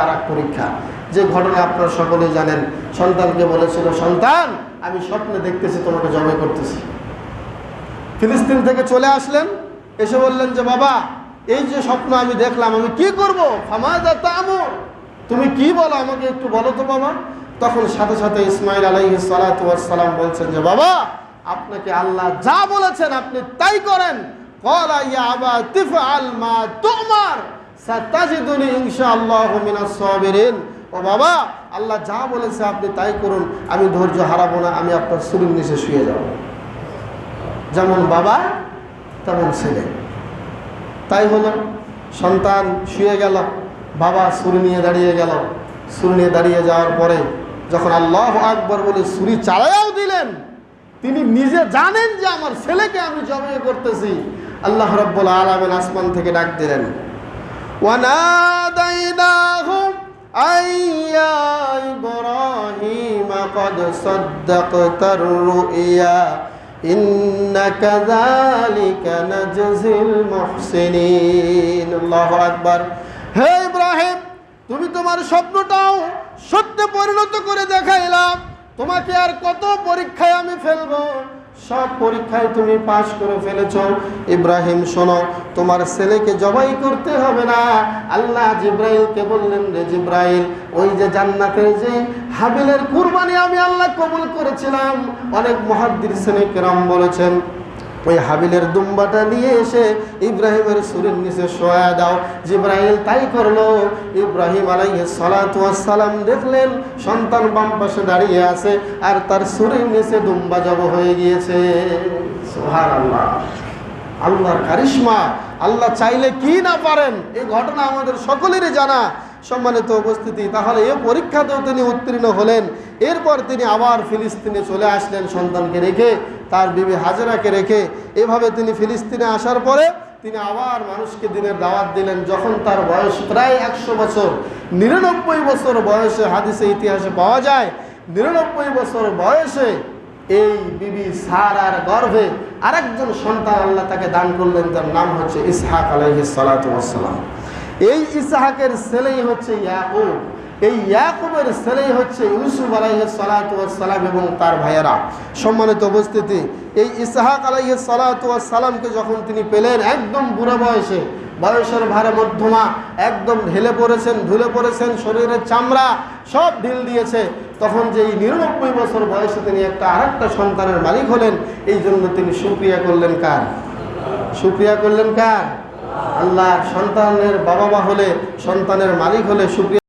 আর পরীক্ষা। যে ঘটনা আপনারা সকলেই জানেন, সন্তানকে বলেছিল, সন্তান, আমি স্বপ্নে দেখতেছি, তোমাকে জবাই করতেছি। ফিলিস্তিন থেকে চলে আসলেন, এসে বললেন যে, বাবা, এই যে স্বপ্ন আমি দেখলাম, আমি কি করব? তুমি কি বলো আমাকে একটু বলো তো বাবা। তখন সাথে সাথে ইসমাইল আলাইহি সালাম বলছেন যে, বাবা, আপনাকে আল্লাহ যা বলেছেন, আপনি তাই করেন। আবা তুমার। ও বাবা, আল্লাহ যা বলেছে আপনি তাই করুন, আমি ধৈর্য হারাবো না, আমি আপনার শরীর নিচে শুয়ে যাব। যেমন বাবা, তেমন ছেলে। তাই হলো, সন্তান শুয়ে গেল, বাবা সুরি নিয়ে দাঁড়িয়ে গেল। সুরি নিয়ে দাঁড়িয়ে যাওয়ার পরে যখন আল্লাহ আকবর বলে সুরি চালায়াও দিলেন, তিনি নিজে জানেন যে আমার ছেলেকে আমি জবে করতেছি। আল্লাহ রব্বুল আলমেন আসমান থেকে ডাক দিলেন وناديناه أن يا إبراهيم قد صدقت الرؤيا إن كذلك نجزي المحسنين الله أكبر হে ইব্রাহিম তুমি তোমার স্বপ্নটাও সত্যে পরিণত করে দেখাইলাম তোমাকে আর কত পরীক্ষায় আমি ফেলবো সব পরীক্ষায় তুমি পাশ করে ফেলেছ। ইব্রাহিম, শোনো, তোমার ছেলেকে জবাই করতে হবে না। আল্লাহ জিব্রাইলকে বললেন, রে জিব্রাইল, ওই যে জান্নাতের যে হাবিলের কুরবানি আমি আল্লাহ কবুল করেছিলাম। অনেক মহাদ্দির শ্রেণি কেরাম বলেছেন ওই হাবিলের দুম্বাটা নিয়ে এসে ইব্রাহিমের সুরের নিচে সোয়া দাও। জিব্রাহিল তাই করল। ইব্রাহিম আলাইহে সালাম দেখলেন, সন্তান বাম পাশে দাঁড়িয়ে আছে আর তার সুরের নিচে দুম্বা জব হয়ে গিয়েছে। সোহার আল্লাহ আল্লাহর কারিশমা, আল্লাহ চাইলে কি না পারেন, এই ঘটনা আমাদের সকলেরই জানা। সম্মানিত উপস্থিতি, তাহলে এ পরীক্ষাতেও তিনি উত্তীর্ণ হলেন। এরপর তিনি আবার ফিলিস্তিনে চলে আসলেন সন্তানকে রেখে, তার বিবি হাজরাকে রেখে। এভাবে তিনি ফিলিস্তিনে আসার পরে তিনি আবার মানুষকে দিনের দাওয়াত দিলেন, যখন তার বয়স প্রায় একশো বছর। নিরানব্বই বছর বয়সে হাদিসে ইতিহাসে পাওয়া যায়, নিরানব্বই বছর বয়সে এই বিবি সারার গর্ভে আরেকজন সন্তান আল্লাহ তাকে দান করলেন, তার নাম হচ্ছে ইসহাক আলাইহিস সালাতু ওয়াসসালাম এই ইসহাকের ছেলেই হচ্ছে ইয়াকুব। এই ইয়াকুবের ছেলেই হচ্ছে ইউসুফ আলাইহিস সালাতু ওয়াসসালাম এবং তার ভাইয়েরা। সম্মানিত উপস্থিতি, এই ইসহাক আলাইহিস সালাতু ওয়াসসালামকে যখন তিনি পেলেন একদম বুড়ো বয়সে বয়সের ভারে মধ্যমা একদম ঢেলে পড়েছেন ধুলে পড়েছেন, শরীরের চামড়া সব ঢিল দিয়েছে। তখন যে এই নিরানব্বই বছর বয়সে তিনি একটা আরেকটা সন্তানের মালিক হলেন, এই জন্য তিনি সুক্রিয়া করলেন কার? সুক্রিয়া করলেন কার? আল্লাহ সন্তানের বাবা মা হলে, সন্তানের মালিক হলে সুক্রিয়া